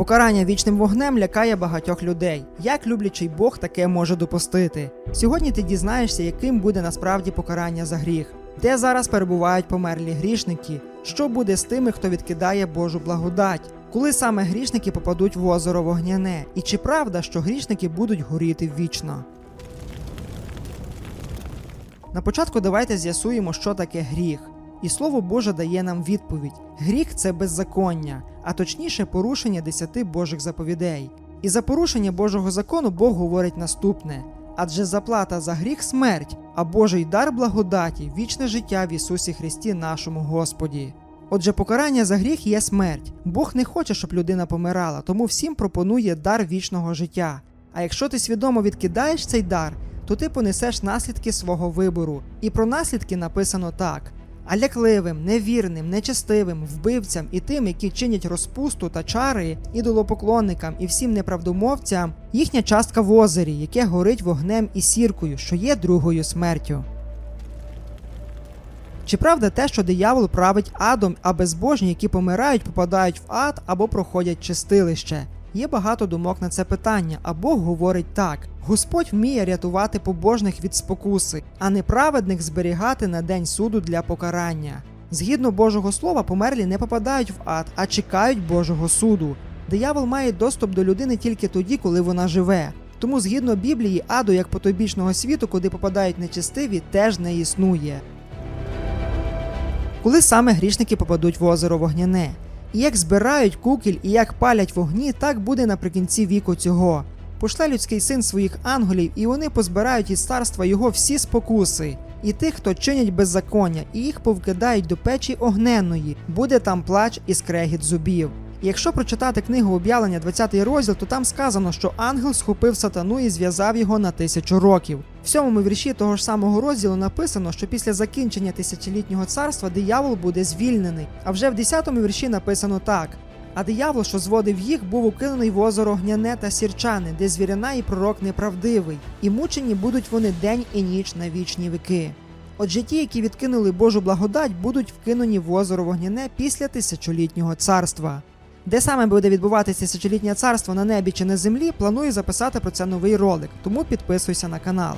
Покарання вічним вогнем лякає багатьох людей. Як люблячий Бог таке може допустити? Сьогодні ти дізнаєшся, яким буде насправді покарання за гріх, де зараз перебувають померлі грішники, що буде з тими, хто відкидає Божу благодать, коли саме грішники попадуть в озеро вогняне, і чи правда, що грішники будуть горіти вічно? На початку давайте з'ясуємо, що таке гріх. І слово Боже дає нам відповідь: гріх це беззаконня, а точніше порушення десяти Божих заповідей. І за порушення Божого закону Бог говорить наступне: адже заплата за гріх смерть, а Божий дар благодаті, вічне життя в Ісусі Христі, нашому Господі. Отже, покарання за гріх є смерть. Бог не хоче, щоб людина помирала, тому всім пропонує дар вічного життя. А якщо ти свідомо відкидаєш цей дар, то ти понесеш наслідки свого вибору. І про наслідки написано так: а лякливим, невірним, нечестивим, вбивцям і тим, які чинять розпусту та чари, ідолопоклонникам і всім неправдомовцям, їхня частка в озері, яке горить вогнем і сіркою, що є другою смертю. Чи правда те, що диявол править адом, а безбожні, які помирають, попадають в ад або проходять чистилище? Є багато думок на це питання, а Бог говорить так: Господь вміє рятувати побожних від спокуси, а неправедних зберігати на день суду для покарання. Згідно Божого Слова, померлі не попадають в ад, а чекають Божого суду. Диявол має доступ до людини тільки тоді, коли вона живе. Тому, згідно Біблії, аду як потойбічного світу, куди попадають нечестиві, теж не існує. Коли саме грішники попадуть в озеро вогняне? Як збирають кукіль і як палять вогні, так буде наприкінці віку цього. Пошле людський син своїх ангелів, і вони позбирають із царства його всі спокуси, і тих, хто чинять беззаконня, і їх повкидають до печі огненної, буде там плач і скрегіт зубів. Якщо прочитати книгу об'явлення 20 розділ, то там сказано, що ангел схопив сатану і зв'язав його на тисячу років. В сьомому вірші того ж самого розділу написано, що після закінчення тисячолітнього царства диявол буде звільнений. А вже в 10-му вірші написано так: а диявол, що зводив їх, був укинений в озеро гняне та сірчане, де звірина і пророк неправдивий, і мучені будуть вони день і ніч на вічні віки. Отже, ті, які відкинули Божу благодать, будуть вкинені в озеро вогняне після тисячолітнього царства. Де саме буде відбуватися тисячолітнє царство на небі чи на землі, планую записати про це новий ролик, тому підписуйся на канал.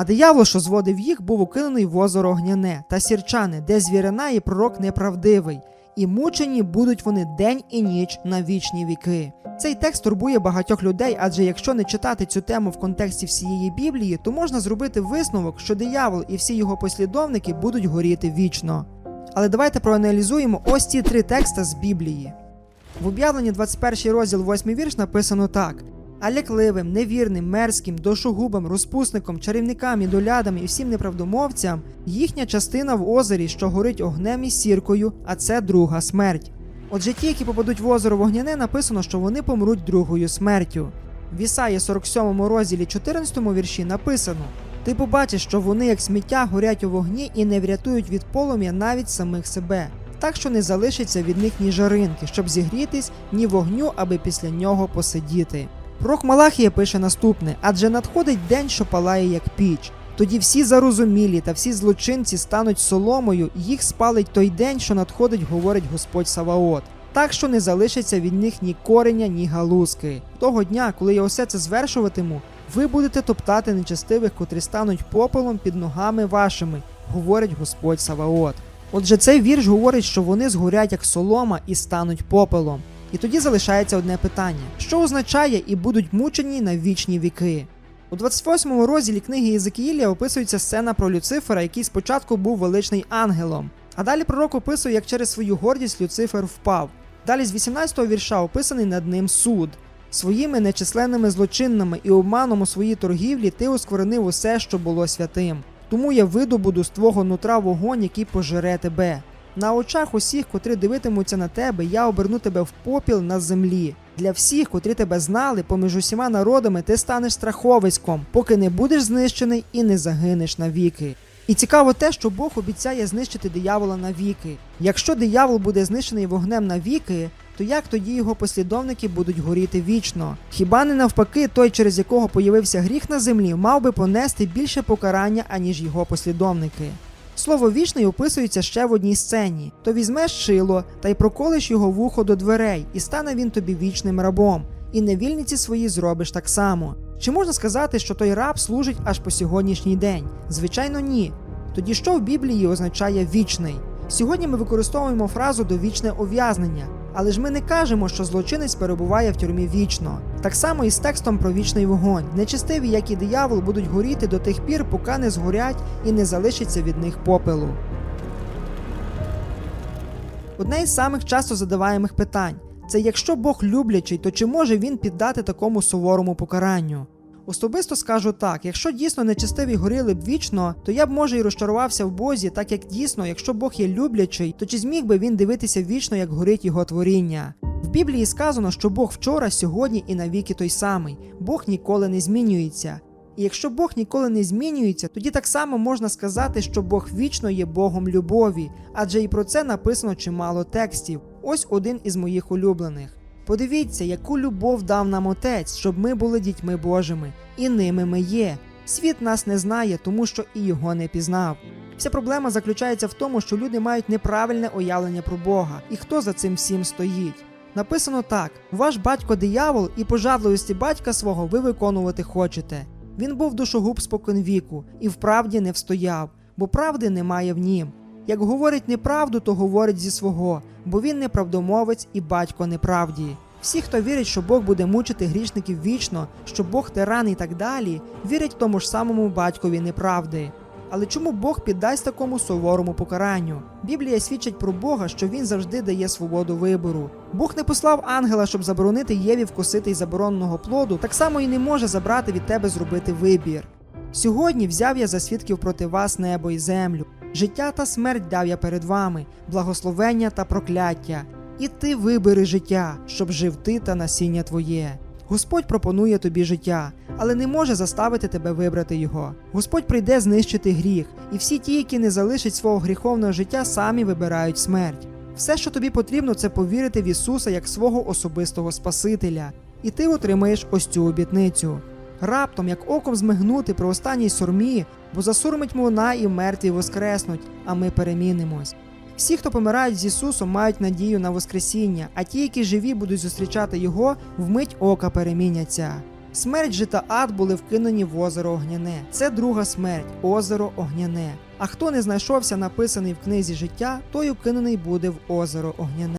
А диявол, що зводив їх, був укинений в озеро огняне та сірчане, де звірина і пророк неправдивий, і мучені будуть вони день і ніч на вічні віки. Цей текст турбує багатьох людей, адже якщо не читати цю тему в контексті всієї Біблії, то можна зробити висновок, що диявол і всі його послідовники будуть горіти вічно. Але давайте проаналізуємо ось ці три текста з Біблії. В об'явленні 21 розділ 8 вірш написано так: а лякливим, невірним, мерзким, дошогубам, розпусникам, чарівникам, ідолядам і всім неправдомовцям їхня частина в озері, що горить огнем і сіркою, а це друга смерть. Отже, ті, які попадуть в озеро вогняне, написано, що вони помруть другою смертю. В Ісаї 47 розділі 14 вірші написано: Ти побачиш, що вони, як сміття, горять у вогні і не врятують від полум'я навіть самих себе, так що не залишиться від них ні жаринки, щоб зігрітись, ні вогню, аби після нього посидіти. Пророк Малахія пише наступне: адже надходить день, що палає як піч. Тоді всі зарозумілі та всі злочинці стануть соломою, їх спалить той день, що надходить, говорить Господь Саваот. Так що не залишиться від них ні кореня, ні галузки. Того дня, коли я усе це звершуватиму, ви будете топтати нечестивих, котрі стануть попелом під ногами вашими, говорить Господь Саваот. Отже, цей вірш говорить, що вони згорять як солома і стануть попелом. І тоді залишається одне питання: що означає і будуть мучені на вічні віки? У 28 розділі книги Єзекіїлія описується сцена про Люцифера, який спочатку був величний ангелом. А далі пророк описує, як через свою гордість Люцифер впав. Далі з 18-го вірша описаний над ним суд. Своїми нечисленними злочиннами і обманом у своїй торгівлі ти осквернив усе, що було святим. Тому я видобуду з твого нутра вогонь, який пожере тебе. На очах усіх, котрі дивитимуться на тебе, я оберну тебе в попіл на землі. Для всіх, котрі тебе знали, поміж усіма народами ти станеш страховиськом, поки не будеш знищений і не загинеш навіки. І цікаво те, що Бог обіцяє знищити диявола навіки. Якщо диявол буде знищений вогнем навіки, то як тоді його послідовники будуть горіти вічно? Хіба не навпаки, той, через якого появився гріх на землі, мав би понести більше покарання, аніж його послідовники? Слово вічний описується ще в одній сцені: то візьмеш шило та й проколиш його вухо до дверей, і стане він тобі вічним рабом, і невільниці свої зробиш так само. Чи можна сказати, що той раб служить аж по сьогоднішній день? Звичайно, ні. Тоді що в Біблії означає вічний? Сьогодні ми використовуємо фразу довічне ув'язнення, але ж ми не кажемо, що злочинець перебуває в тюрмі вічно. Так само і з текстом про вічний вогонь. Нечистиві, як і диявол, будуть горіти до тих пір, поки не згорять і не залишиться від них попелу. Одне із самих часто задаваємих питань це якщо Бог люблячий, то чи може він піддати такому суворому покаранню? Особисто скажу так: якщо дійсно нечистиві горіли б вічно, то я б може і розчарувався в Бозі, так як дійсно, якщо Бог є люблячий, то чи зміг би він дивитися вічно, як горить його творіння? В Біблії сказано, що Бог вчора, сьогодні і навіки той самий. Бог ніколи не змінюється. І якщо Бог ніколи не змінюється, тоді так само можна сказати, що Бог вічно є Богом любові, адже і про це написано чимало текстів. Ось один із моїх улюблених. Подивіться, яку любов дав нам Отець, щоб ми були дітьми Божими, і ними ми є. Світ нас не знає, тому що і його не пізнав. Вся проблема заключається в тому, що люди мають неправильне уявлення про Бога і хто за цим всім стоїть. Написано так: ваш батько диявол, і пожадливості батька свого ви виконувати хочете. Він був душогуб споконвіку і вправді не встояв, бо правди немає в нім. Як говорить неправду, то говорить зі свого, бо він неправдомовець і батько неправді. Всі, хто вірить, що Бог буде мучити грішників вічно, що Бог тиран і так далі, вірять тому ж самому батькові неправди. Але чому Бог піддасть такому суворому покаранню? Біблія свідчить про Бога, що він завжди дає свободу вибору. Бог не послав ангела, щоб заборонити Єві вкусити й забороненого плоду, так само і не може забрати від тебе зробити вибір. Сьогодні взяв я за свідків проти вас небо і землю. Життя та смерть дав я перед вами, благословення та прокляття. І ти вибери життя, щоб жив ти та насіння твоє. Господь пропонує тобі життя, але не може заставити тебе вибрати його. Господь прийде знищити гріх, і всі ті, які не залишать свого гріховного життя, самі вибирають смерть. Все, що тобі потрібно, це повірити в Ісуса як свого особистого Спасителя, і ти отримаєш ось цю обітницю. Раптом, як оком змигнути при останній сурмі, бо засурмить вона і мертві воскреснуть, а ми перемінимось. Всі, хто помирають з Ісусом, мають надію на Воскресіння, а ті, які живі будуть зустрічати Його, вмить ока переміняться. Смерть же та ад були вкинені в озеро Огняне. Це друга смерть, озеро Огняне. А хто не знайшовся написаний в книзі життя, той укинений буде в озеро Огняне.